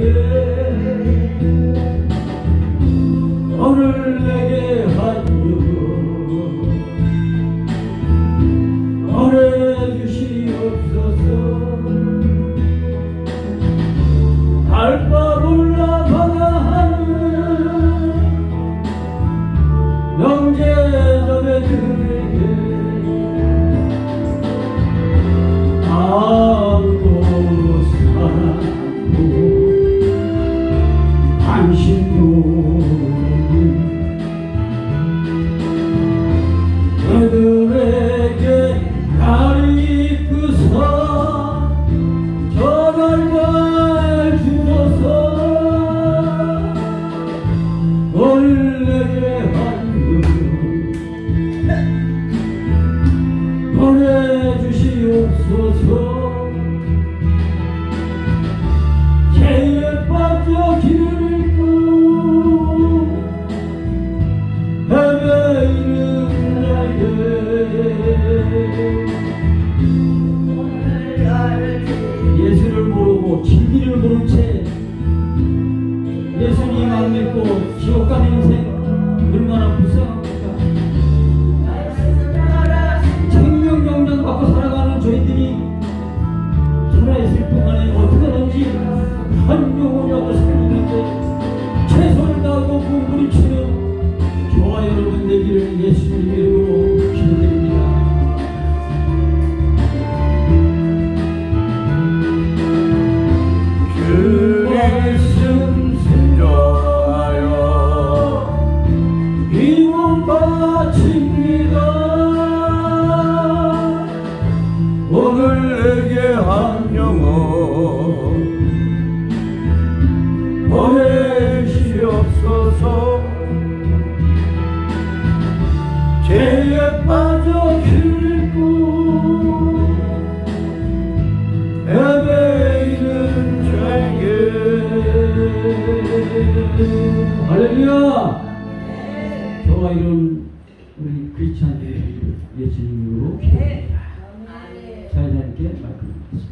Yeah. 모른 채 예수님 안 믿고 지옥 가는 인생 할렐루야! 저와 이런 우리 크리스찬들의 예수님으로 기도합니다. 네. 자연하님께 말씀드리겠습니다.